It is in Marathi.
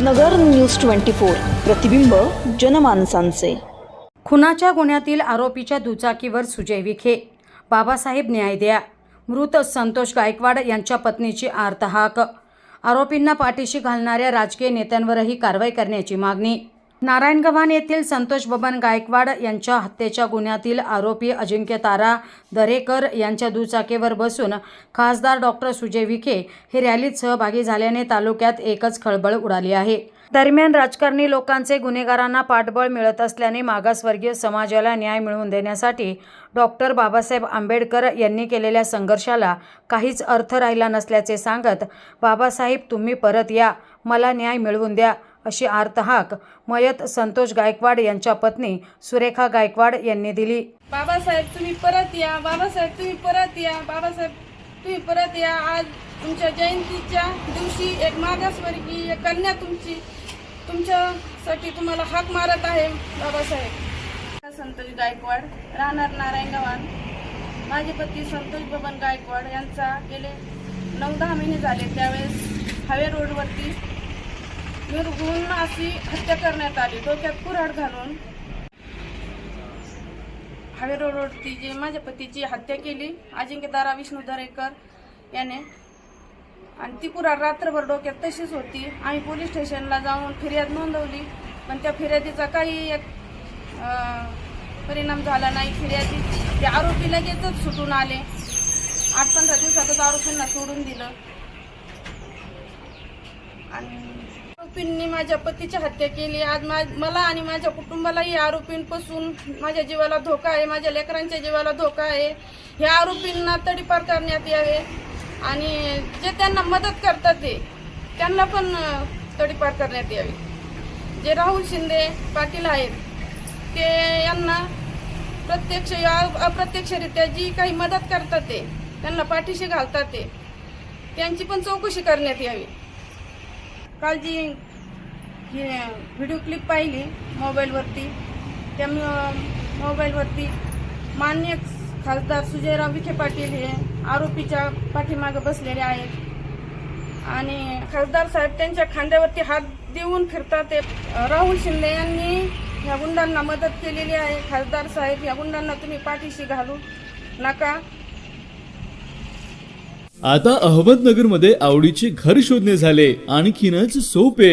नगर न्यूज ट्वेंटी फोर. प्रतिबिंब जनमानसांचे. खुनाच्या गुन्ह्यातील आरोपीच्या दुचाकीवर सुजय विखे. बाबासाहेब न्याय द्या. मृत संतोष गायकवाड यांच्या पत्नीची आर्तहाक. आरोपींना पाठीशी घालणाऱ्या राजकीय नेत्यांवरही कारवाई करण्याची मागणी. नारायणगव्हाण येथील संतोष बबन गायकवाड यांच्या हत्येच्या गुन्ह्यातील आरोपी अजिंक्य तारा दरेकर यांच्या दुचाकीवर बसून खासदार डॉक्टर सुजय विखे हे रॅलीत सहभागी झाल्याने तालुक्यात एकच खळबळ उडाली आहे. दरम्यान राजकारणी लोकांचे गुन्हेगारांना पाठबळ मिळत असल्याने मागासवर्गीय समाजाला न्याय मिळवून देण्यासाठी डॉक्टर बाबासाहेब आंबेडकर यांनी केलेल्या संघर्षाला काहीच अर्थ राहिला नसल्याचे सांगत बाबासाहेब तुम्ही परत या. मला न्याय मिळवून द्या. अशी आर्तहाक मयत संतोष गायकवाड यांच्या पत्नी सुरेखा गायकवाड यांनी दिली. बाबासाहेब तुम्ही परत या. बाबासाहेब तुम्ही परत या. बाबासाहेब तुम्ही परत या. आज तुमच्या जयंतीच्या दिवशी एक मागासवर्गीय कन्या तुमची तुमच्यासाठी तुम्हाला हाक मारत आहे बाबासाहेब. संतोष गायकवाड राहणार नारायण गवान माझे पती संतोष बबन गायकवाड यांचा गेले नऊ दहा महिने झाले त्यावेळेस हवे रोडवरती निर्गुण अशी हत्या करण्यात आली. डोक्यात कुऱ्हाड घालून हायवे रोडवरती जे माझ्या पतीची हत्या केली अजिंक्य दारा विष्णू दरेकर याने. आणि ती कुऱ्हाड रात्रभर डोक्यात तशीच होती. आम्ही पोलीस स्टेशनला जाऊन फिर्याद नोंदवली. पण त्या फिर्यादीचा काही एक परिणाम झाला नाही. फिर्यादी ते आरोपी लगेचच सुटून आले. आठ पंधरा दिवसातच आरोपींना सोडून दिलं. आणि आरोपींनी माझ्या पतीची हत्या केली. आज मा- मला आणि माझ्या कुटुंबालाही आरोपींपासून माझ्या जीवाला धोका आहे माझ्या लेकरांच्या जीवाला धोका आहे. ह्या आरोपींना तडीपार करण्यात यावे आणि जे त्यांना मदत करतात ते त्यांना पण तडीपार करण्यात यावी. जे राहुल शिंदे पाटील आहेत ते यांना प्रत्यक्ष या अप्रत्यक्षरित्या जी काही मदत करतात ते त्यांना पाठीशी घालतात ते त्यांची पण चौकशी करण्यात यावी. काळजी ही व्हिडिओ क्लिप पाहिली मोबाईलवरती त्या मोबाईलवरती मान्य खासदार सुजयराव विखे पाटील हे आरोपीच्या पाठीमागे बसलेले आहेत. आणि खासदार साहेब त्यांच्या खांद्यावरती हात देऊन फिरतात ते. राहुल शिंदे यांनी ह्या गुंडांना मदत केलेली आहे. खासदार साहेब या गुंडांना तुम्ही पाठीशी घालू नका. आता अहमदनगरमध्ये आवडीचे घर शोधणे झाले. आणखीनच सोपे.